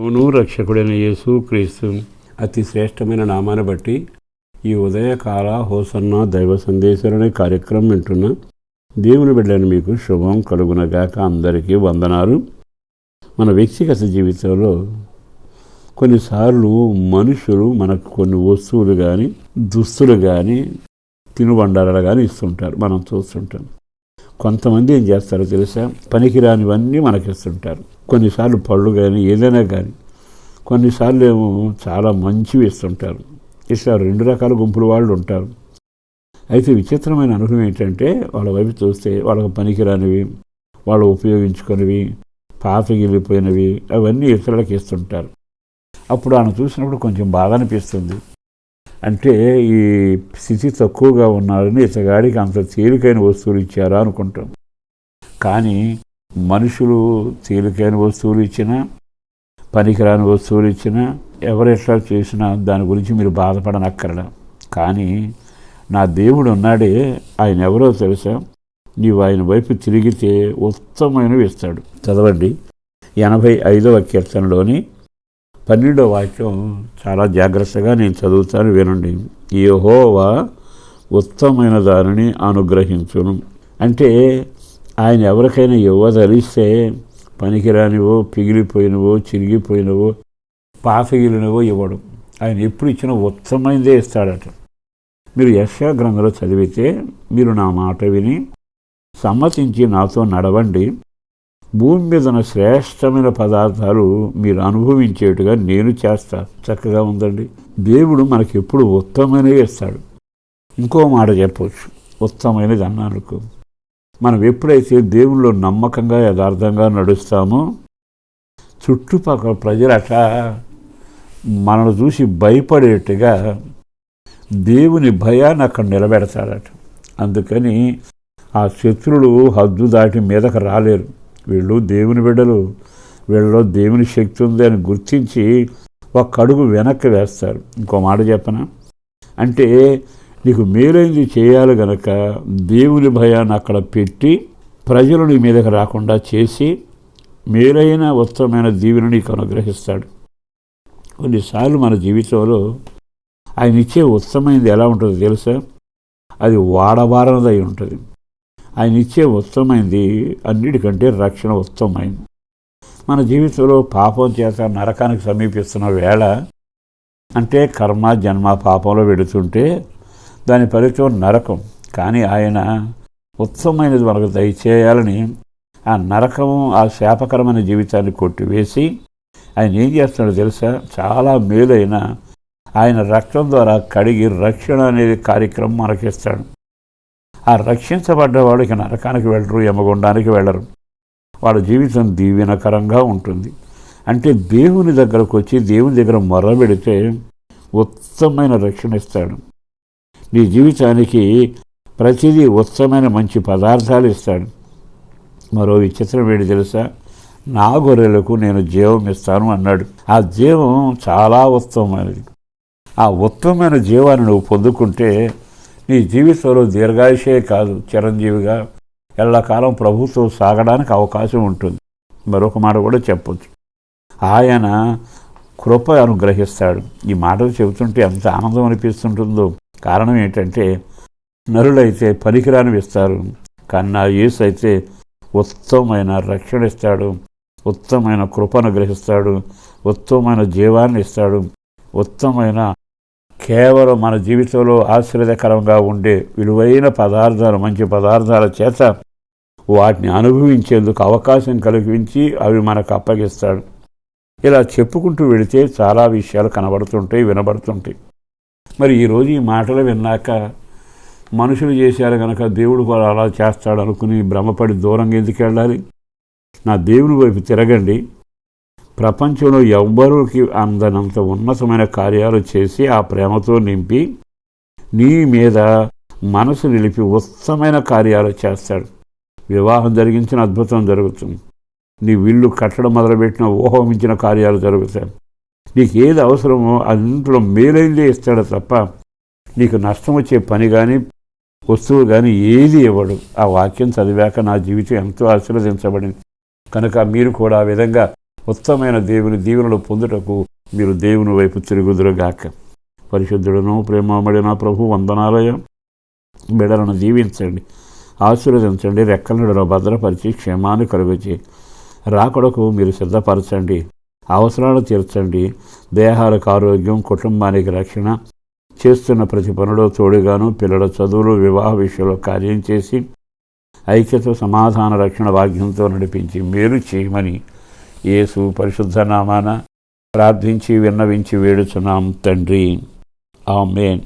అవును రక్షకుడైన యేసు క్రీస్తు. అతి శ్రేష్టమైన నామాన్ని బట్టి ఈ ఉదయకాల హోసన్న దైవ సందేశం అనే కార్యక్రమం వింటున్న దేవుని బిడ్డని మీకు శుభం కలుగునగాక అందరికీ వందనాలు. మన వ్యక్తిగత జీవితంలో కొన్నిసార్లు మనుషులు మనకు కొన్ని వస్తువులు కానీ దుస్తులు కానీ తినుబండారాలు కానీ ఇస్తుంటారు. మనం చూస్తుంటాం. కొంతమంది ఏం చేస్తారో తెలుసా? పనికిరానివన్నీ మనకి ఇస్తుంటారు కొన్నిసార్లు పళ్ళు కానీ ఏదైనా కానీ కొన్నిసార్లు ఏమో చాలా మంచివి ఇస్తుంటారు. ఇట్లా రెండు రకాల గుంపుల వాళ్ళు ఉంటారు. అయితే విచిత్రమైన అనుభవం ఏంటంటే వాళ్ళ వైపు చూస్తే వాళ్ళకి పనికిరానివి వాళ్ళు ఉపయోగించుకునేవి పాతగిలిపోయినవి అవన్నీ ఇతరులకు ఇస్తుంటారు. అప్పుడు ఆయన చూసినప్పుడు కొంచెం బాధ అనిపిస్తుంది. అంటే ఈ స్థితి తక్కువగా ఉన్నారని ఇతగాడికి అంత తేలికైన వస్తువులు ఇచ్చారా అనుకుంటాం. కానీ మనుషులు తేలికైన వస్తువులు ఇచ్చినా పనికిరాని వస్తువులు ఇచ్చినా ఎవరెట్లా చేసినా దాని గురించి మీరు బాధపడనక్కర్లా. కానీ నా దేవుడు ఉన్నాడే ఆయన ఎవరో తెలుసా? నీవు ఆయన వైపు తిరిగితే ఉత్తమమైనవి ఇస్తాడు. చదవండి. ఎనభై ఐదవ కీర్తనలోని పన్నెండో వాక్యం చాలా జాగ్రత్తగా నేను చదువుతాను వినండి. యహోవా ఉత్తమమైన దానిని అనుగ్రహించును. అంటే ఆయన ఎవరికైనా ఇవ్వదలిస్తే పనికిరానివో పిగిలిపోయినవో చిరిగిపోయినవో పాతగిలినవో ఇవ్వడం. ఆయన ఎప్పుడు ఇచ్చిన ఉత్తమైందే ఇస్తాడట. మీరు యశా గ్రంథంలో చదివితే మీరు నా మాట విని సమ్మతించి నాతో నడవండి. భూమి మీద ఉన్న శ్రేష్టమైన పదార్థాలు మీరు అనుభవించేట్టుగా నేను చేస్తాను చక్కగా ఉందండి. దేవుడు మనకి ఎప్పుడు ఉత్తమమైనవి ఇస్తాడు. ఇంకో మాట చెప్పవచ్చు ఉత్తమమైనది అన్నానుకో. మనం ఎప్పుడైతే దేవుళ్ళు నమ్మకంగా యథార్థంగా నడుస్తామో చుట్టుపక్కల ప్రజలట అట్లా మనల్ని చూసి భయపడేట్టుగా దేవుని భయాన్ని అక్కడ నిలబెడతాడట అందుకని ఆ శత్రులు హద్దు దాటి మీదకు రాలేరు. వీళ్ళు దేవుని బిడ్డలు. వీళ్ళలో దేవుని శక్తి ఉంది అని గుర్తించి ఒక అడుగు వెనక్కి వేస్తారు. ఇంకో మాట చెప్పనా? అంటే నీకు మేలైంది చేయాలి గనక దేవుని భయాన్ని అక్కడ పెట్టి ప్రజలు నీ మీదకి రాకుండా చేసి మేలైన ఉత్తమమైన దీవెన నీకు అనుగ్రహిస్తాడు. కొన్నిసార్లు మన జీవితంలో ఆయన ఇచ్చే ఉత్తమైనది ఎలా ఉంటుందో తెలుసా? అది వాడబారనదై ఉంటుంది. ఆయన ఇచ్చే ఉత్తమైంది అన్నిటికంటే రక్షణ ఉత్తమైంది మన జీవితంలో పాపం చేత నరకానికి సమీపిస్తున్న వేళ అంటే కర్మ జన్మ పాపంలో వెడుతుంటే దాని ఫలితం నరకం. కానీ ఆయన ఉత్తమమైనది మనకు దయచేయాలని ఆ నరకము ఆ శాపకరమైన జీవితాన్ని కొట్టివేసి ఆయన ఏం చేస్తాడో తెలుసా? చాలా మేలైన ఆయన రక్తం ద్వారా కడిగి రక్షణ అనేది కార్యక్రమం మనకిస్తాడు. ఆ రక్షించబడ్డ వాడికి నరకానికి వెళ్ళరు యమగుండానికి వెళ్ళరు. వాళ్ళ జీవితం దీవెనకరంగా ఉంటుంది. అంటే దేవుని దగ్గరకు వచ్చి దేవుని దగ్గర మొరబెడితే ఉత్తమమైన రక్షణ ఇస్తాడు. నీ జీవితానికి ప్రతిదీ ఉత్తమైన మంచి పదార్థాలు ఇస్తాడు. మరో విచిత్రం ఏంటి తెలుసా? నా గొర్రెలకు నేను జీవం ఇస్తాను అన్నాడు. ఆ జీవం చాలా ఉత్తమమైనది. ఆ ఉత్తమమైన జీవాన్ని నువ్వు పొందుకుంటే నీ జీవితంలో దీర్ఘాయుషే కాదు చిరంజీవిగా. ఎల్లకాలం ప్రభుత్వం సాగడానికి అవకాశం ఉంటుంది. మరొక మాట కూడా చెప్పొచ్చు. ఆయన కృప అనుగ్రహిస్తాడు. ఈ మాటలు చెబుతుంటే ఎంత ఆనందం అనిపిస్తుంటుందో. కారణం ఏంటంటే నరులైతే పనికిరాని ఇస్తారు కన్నా యేసు అయితే ఉత్తమమైన రక్షణ ఇస్తాడు. ఉత్తమమైన కృపను గ్రహిస్తాడు ఉత్తమమైన జీవాన్ని ఇస్తాడు. ఉత్తమమైన కేవలం మన జీవితంలో ఆశ్చర్యకరంగా ఉండే విలువైన పదార్థాలు మంచి పదార్థాల చేత వాటిని అనుభవించేందుకు అవకాశం కలిగించి అవి మనకు అప్పగిస్తాడు. ఇలా చెప్పుకుంటూ వెళితే చాలా విషయాలు కనబడుతుంటాయి వినబడుతుంటాయి. మరి ఈరోజు ఈ మాటలు విన్నాక మనుషులు చేశారు కనుక దేవుడు కూడా అలా చేస్తాడు అనుకుని భ్రమపడి దూరంగా ఎందుకు వెళ్ళాలి? నా దేవుని వైపు తిరగండి. ప్రపంచంలో ఎవ్వరికి అందనంత ఉన్నతమైన కార్యాలు చేసి ఆ ప్రేమతో నింపి నీ మీద మనసు నిలిపి ఉత్తమైన కార్యాలు చేస్తాడు. వివాహం జరిగించిన అద్భుతం జరుగుతుంది. నీ విల్లు కట్టడం మొదలుపెట్టిన ఊహమించిన కార్యాలు జరుగుతాయి. నీకు ఏది అవసరమో అన్నింటిలో మేలైందే ఇస్తాడు తప్ప నీకు నష్టం వచ్చే పని కానీ వస్తువు కానీ ఏది ఇవ్వడు. ఆ వాక్యం చదివాక నా జీవితం ఎంతో ఆశీర్వదించబడింది. కనుక మీరు కూడా ఆ విధంగా ఉత్తమైన దేవుని దీవెనలు పొందుటకు మీరు దేవుని వైపు తిరుగుదురుగాక. పరిశుద్ధుడును ప్రేమబడిన ప్రభు వందనాలయ. బిడలను దీవించండి. ఆశీర్వదించండి. రెక్కలను భద్రపరిచి క్షేమాన్ని కలుగుచి రాకడకు మీరు సిద్ధపరచండి. అవసరాలు తీర్చండి. దేహాలకు ఆరోగ్యం కుటుంబానికి రక్షణ చేస్తున్న ప్రతి పనిలో తోడుగాను పిల్లల చదువులు వివాహ విషయంలో కార్యం చేసి ఐక్యత సమాధాన రక్షణ భాగ్యంతో నడిపించి మేలు చేయమని యేసు పరిశుద్ధ నామాన ప్రార్థించి విన్నవించి వేడుచున్నాం తండ్రి. ఆమెన్.